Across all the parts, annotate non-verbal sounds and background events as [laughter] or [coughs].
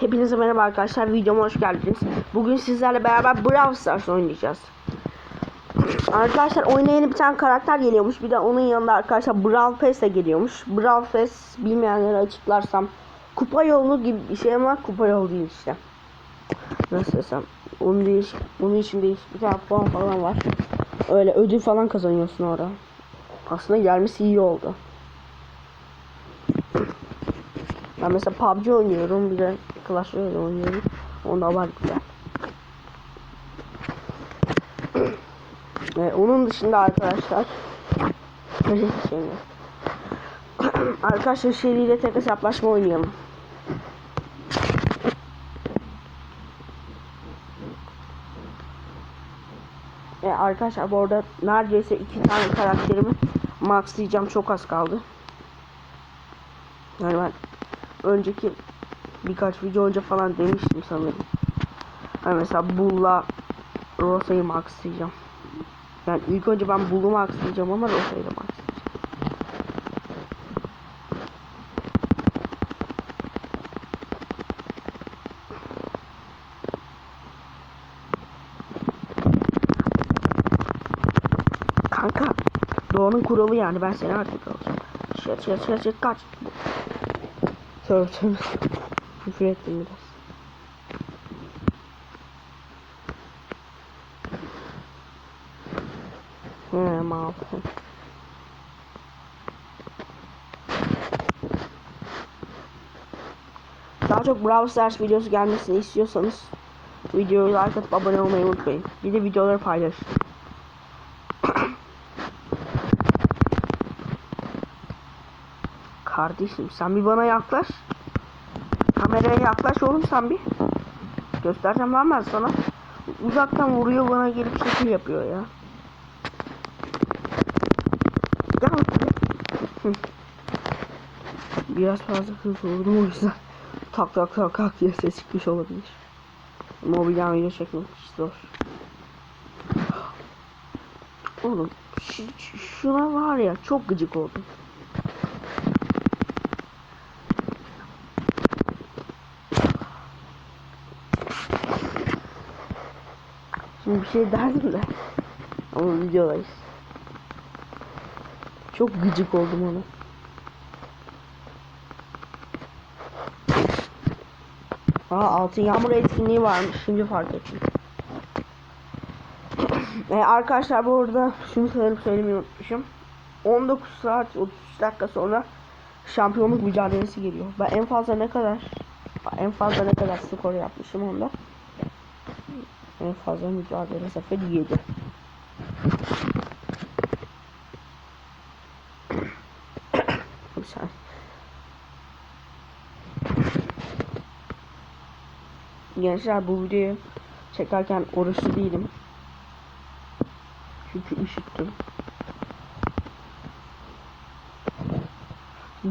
Hepinize merhaba arkadaşlar. Videoma hoş geldiniz. Bugün sizlerle beraber Brawl Stars oynayacağız. Arkadaşlar oyuna yeni bir tane karakter geliyormuş. Bir de onun yanında arkadaşlar Brawl Pass de geliyormuş. Brawl Pass bilmeyenlere açıklarsam kupa yolu gibi bir şey ama kupa yolu değil işte. Nasıl desem. Onun, değiş, onun için değişik bir tane puan falan var. Öyle ödül falan kazanıyorsun orada. Aslında gelmesi iyi oldu. Ben mesela PUBG oynuyorum bir de Clash Royale oynuyorum. Onda var güzel. Ee, onun dışında arkadaşlar şimdi. [clears throat] arkadaşlar seriyle tek hesaplaşma oynayalım. Ee, arkadaşlar bu arada neredeyse iki tane karakterimi maxlayacağım çok az kaldı. Yani ben önceki birkaç video önce falan demiştim sanırım. Hani mesela Bull'la Rosa'yı maxlayacağım. Yani ilk önce ben Bull'u maxlayacağım ama Rosa'yı da maxlayacağım. Kanka Doğanın kuralı yani ben seni artık alacağım. Şet şet şet şet kaç. Tövbe. Küfür ettim biraz. He mal. Daha çok Brawl Stars videosu gelmesini istiyorsanız videoyu like atıp abone olmayı unutmayın. Bir de videoları paylaşın. [coughs] Kardeşim sen bir bana yaklaş. Kameraya yaklaş oğlum sen bir. Göstereceğim lan ben sana. Uzaktan vuruyor bana gelip şekil yapıyor ya. Gel. Biraz fazla hızlı vurdum o yüzden. Tak tak tak tak diye ses çıkmış olabilir. Mobilden video çekmek zor. Oğlum şu- şu- şuna var ya çok gıcık oldum. Bir şey derdim de. Ama videodayız. Çok gıcık oldum ona. Aa altın yağmur etkinliği varmış. Şimdi fark ettim. ee, [clears throat] arkadaşlar bu arada şunu söyleyip söylemeyi unutmuşum. 19 saat 33 dakika sonra şampiyonluk mücadelesi geliyor. Ben en fazla ne kadar en fazla ne kadar skor yapmışım onda. En fazla mücadele zaferi 7. Bir saniye. Gençler bu videoyu çekerken oruçlu değilim. Çünkü üşüttüm.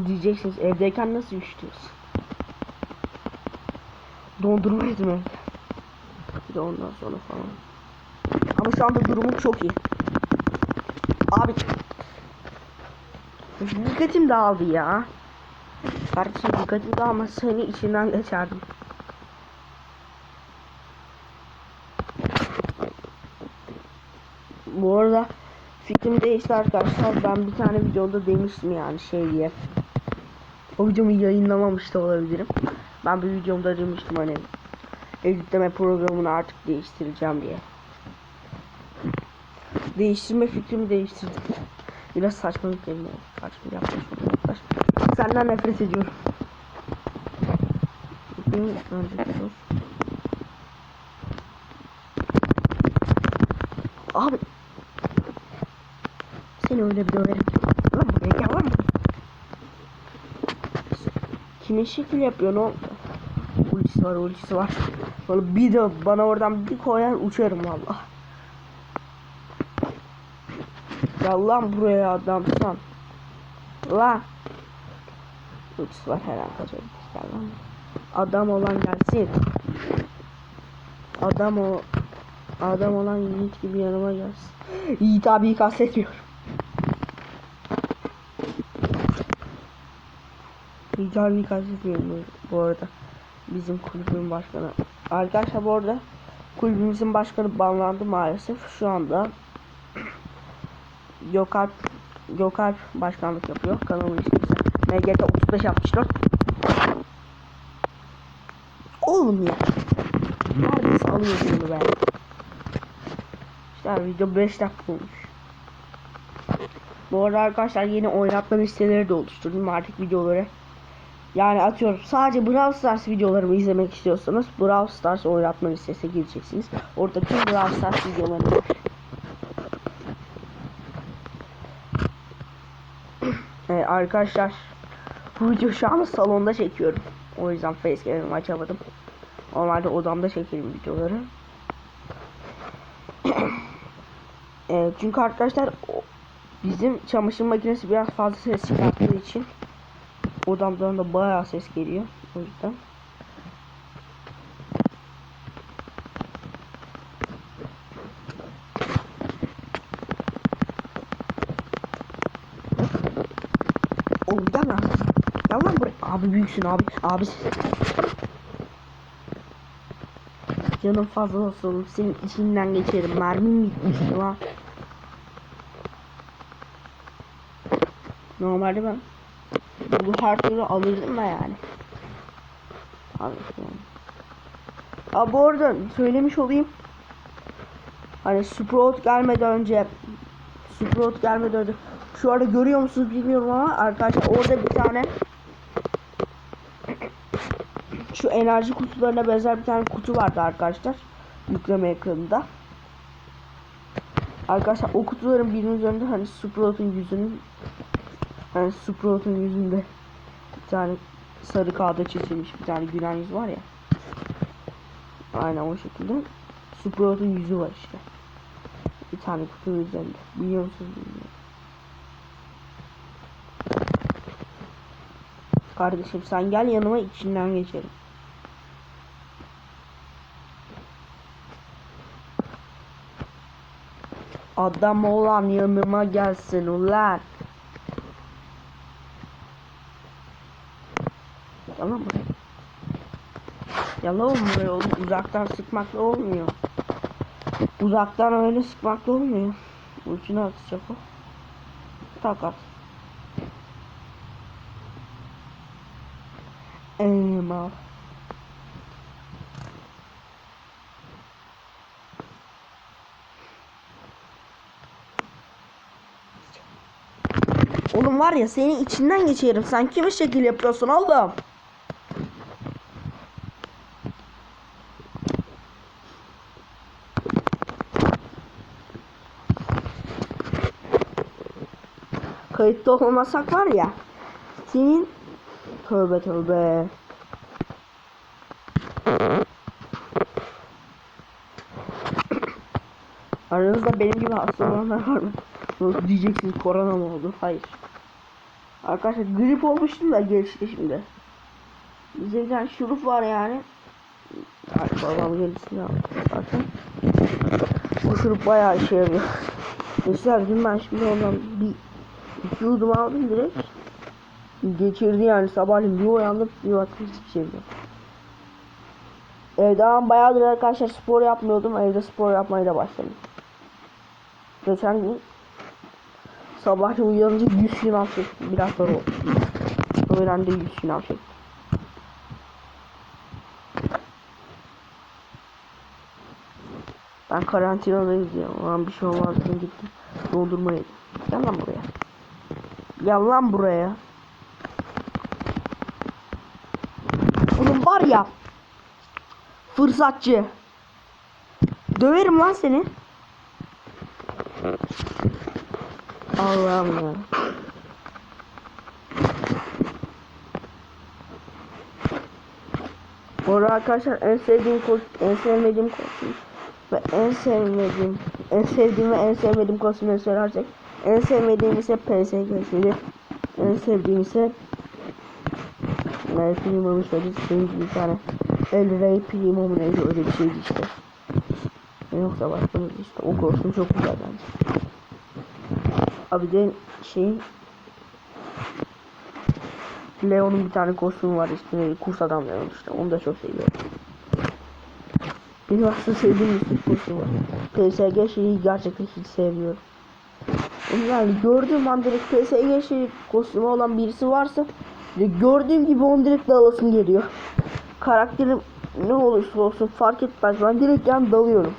Diyeceksiniz evdeyken nasıl üşütüyorsun? Dondurma yedim de ondan sonra falan. Ama şu anda durumum çok iyi. Abi. Dikkatim dağıldı ya. Kardeşim dikkatim dağılmasa seni içinden geçerdim. Bu arada fikrim değişti arkadaşlar. Ben bir tane videoda demiştim yani şey diye. O videomu yayınlamamış da olabilirim. Ben bir videomda demiştim hani editleme programını artık değiştireceğim diye. Değiştirme fikrimi değiştirdim. Biraz saçma bir kelime. Saçma yaklaş. yaklaş. Senden nefret ediyorum. Abi. Seni öyle bir döverim. Lan buraya gel lan. Kimin şekil yapıyor ne oldu? Ultisi var ultisi var. Böyle bir de bana oradan bir koyar uçarım valla. Gel lan buraya adamsan. Lan. Ultisi var her an kaçabilir. Gel lan. Adam olan gelsin. Adam o adam olan Yiğit gibi yanıma gelsin. Yiğit abiyi kastetmiyorum. Yiğit abiyi kastetmiyorum bu- bu arada. Bizim kulübün başkanı. Arkadaşlar bu arada kulübümüzün başkanı banlandı maalesef. Şu anda [clears throat] Gökalp Gökalp başkanlık yapıyor. Kanalın ismi MGT 3564. Oğlum ya. Neredeyse alıyorsun bunu be. İşte video 5 dakika olmuş. Bu arada arkadaşlar yeni oynatma listeleri de oluşturdum artık videoları. Yani atıyorum sadece Brawl Stars videolarımı izlemek istiyorsanız Brawl Stars oynatma listesine gireceksiniz. Orada tüm Brawl Stars videoları var. [clears throat] Evet, arkadaşlar bu video şu anda salonda çekiyorum. O yüzden facecam'ımı açamadım. Normalde odamda çekerim videoları. [clears throat] evet, çünkü arkadaşlar bizim çamaşır makinesi biraz fazla ses çıkarttığı için odamdan da bayağı ses geliyor. O yüzden. Oğlum gel lan. Abi büyüksün abi. Abi. Canım fazla olsun. Senin içinden geçerim. Mermim gitmiş lan. Normalde ben bu her türlü alırdım da yani. Abi yani. Aa, bu arada söylemiş olayım. Hani Sprout gelmeden önce Sprout gelmeden önce şu arada görüyor musunuz bilmiyorum ama arkadaşlar orada bir tane [clears throat] şu enerji kutularına benzer bir tane kutu vardı arkadaşlar. Yükleme ekranında. Arkadaşlar o kutuların birinin üzerinde hani Sprout'un yüzünün hani Sprout'un yüzünde bir tane sarı kağıda çizilmiş bir tane gülen yüz var ya. Aynen o şekilde. Sprout'un yüzü var işte. Bir tane kutunun üzerinde. Biliyor musunuz bilmiyorum. Kardeşim sen gel yanıma içinden geçelim. Adam olan yanıma gelsin ulan. Yalan mı? Yalan buraya oğlum. Uzaktan sıkmakla olmuyor. Uzaktan öyle sıkmakla olmuyor. Ucuna atacak o. Tak at. Eyvallah. Oğlum var ya senin içinden geçerim. Sen kime şekil yapıyorsun oğlum? Kayıtta olmasak var ya. Senin tövbe tövbe. Aranızda benim gibi hasta olanlar var mı? Nasıl diyeceksiniz korona mı oldu? Hayır. Arkadaşlar grip olmuştum da geçti şimdi. Bize bir şurup var yani. Yani babam gerisini zaten. Bu şurup bayağı işe yarıyor. Mesela dün ben şimdi ondan bir yudum aldım direkt. Geçirdi yani sabahleyin bir uyandım bir baktım hiçbir şey yok. Evde ama bayağıdır arkadaşlar spor yapmıyordum. Evde spor yapmaya da başladım. Geçen gün sabahleyin uyanınca 100 şınav çektim. Biraz sonra oldu. Öğlende 100 şınav çektim. Ben karantinadayız ya. Ulan bir şey olmaz diye gittim. Dondurma. Gel lan buraya. Gel lan buraya. Oğlum var ya. Fırsatçı. Döverim lan seni. Allah'ım ya. Bu arkadaşlar en sevdiğim kostüm, en sevmediğim kostüm ve en sevmediğim, en sevdiğim ve en sevmediğim kostümleri söylersek en sevmediğim ise PSG'siydi. En sevdiğim ise Evet, Primo'nun söylediği şey bir tane El Rey Primo mu neydi öyle bir şeydi işte. Yoksa bir işte o kostüm çok güzel bence. Abi de şeyin Leon'un bir tane kostümü var işte kurs adam Leon işte onu da çok seviyorum. Benim aslında sevdiğim bir kostüm var. PSG şeyi gerçekten hiç sevmiyorum. Yani gördüğüm an direkt PSG şey kostümü olan birisi varsa gördüğüm gibi onu direkt dalasım geliyor. Karakterim ne olursa olsun fark etmez ben direkt yan dalıyorum.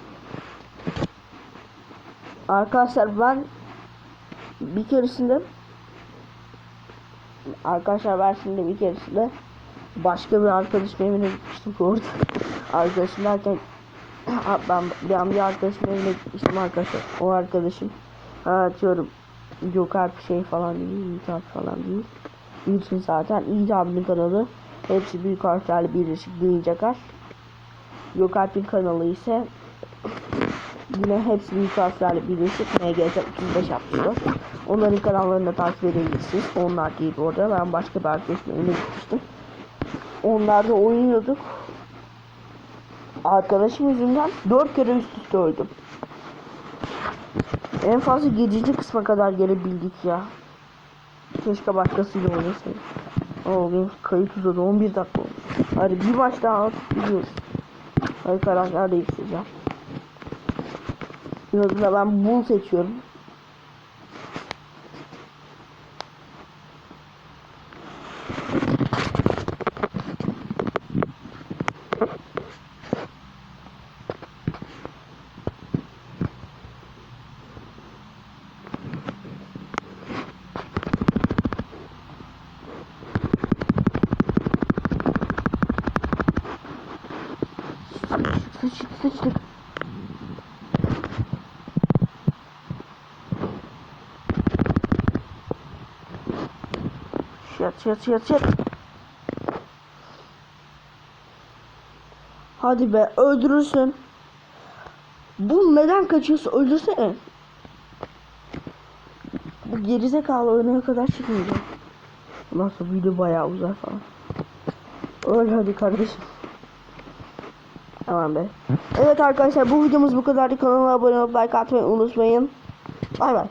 Arkadaşlar ben bir keresinde Arkadaşlar ben şimdi bir keresinde başka bir arkadaşım evine gitmiştim orada. Arkadaşım derken [clears throat] ben ben bir arkadaşım evine gitmiştim arkadaşlar. O arkadaşım atıyorum Joker şey falan değil, abi falan değil. Yiğit'in zaten Yiğit abinin kanalı. Hepsi büyük harflerle birleşik duyacaklar. Joker'in kanalı ise yine hepsi büyük harflerle birleşik MGS 35 yapmışlar. Onların kanallarını da takip edebilirsiniz. Onlar değil orada. Ben başka bir arkadaşımla gitmiştim. Onlarda oynuyorduk. Arkadaşım yüzünden 4 kere üst üste öldüm. En fazla 7. kısma kadar gelebildik ya. Keşke başkasıyla oynasaydım. Oo benim kayıt uzadı 11 dakika olmuş. Hadi bir maç daha atıp gidiyoruz. Hadi karakter değiştireceğim. Yanında ben Bull seçiyorum. Yat yat yat yat. Hadi be öldürürsün. Bu neden kaçıyorsun? Öldürsene. Bu gerizekalı ölene kadar çıkmayacak. Ondan sonra video bayağı uzar falan. Öl hadi kardeşim. Tamam be. Evet arkadaşlar bu videomuz bu kadardı. Kanala abone olup like atmayı unutmayın. Bay bay.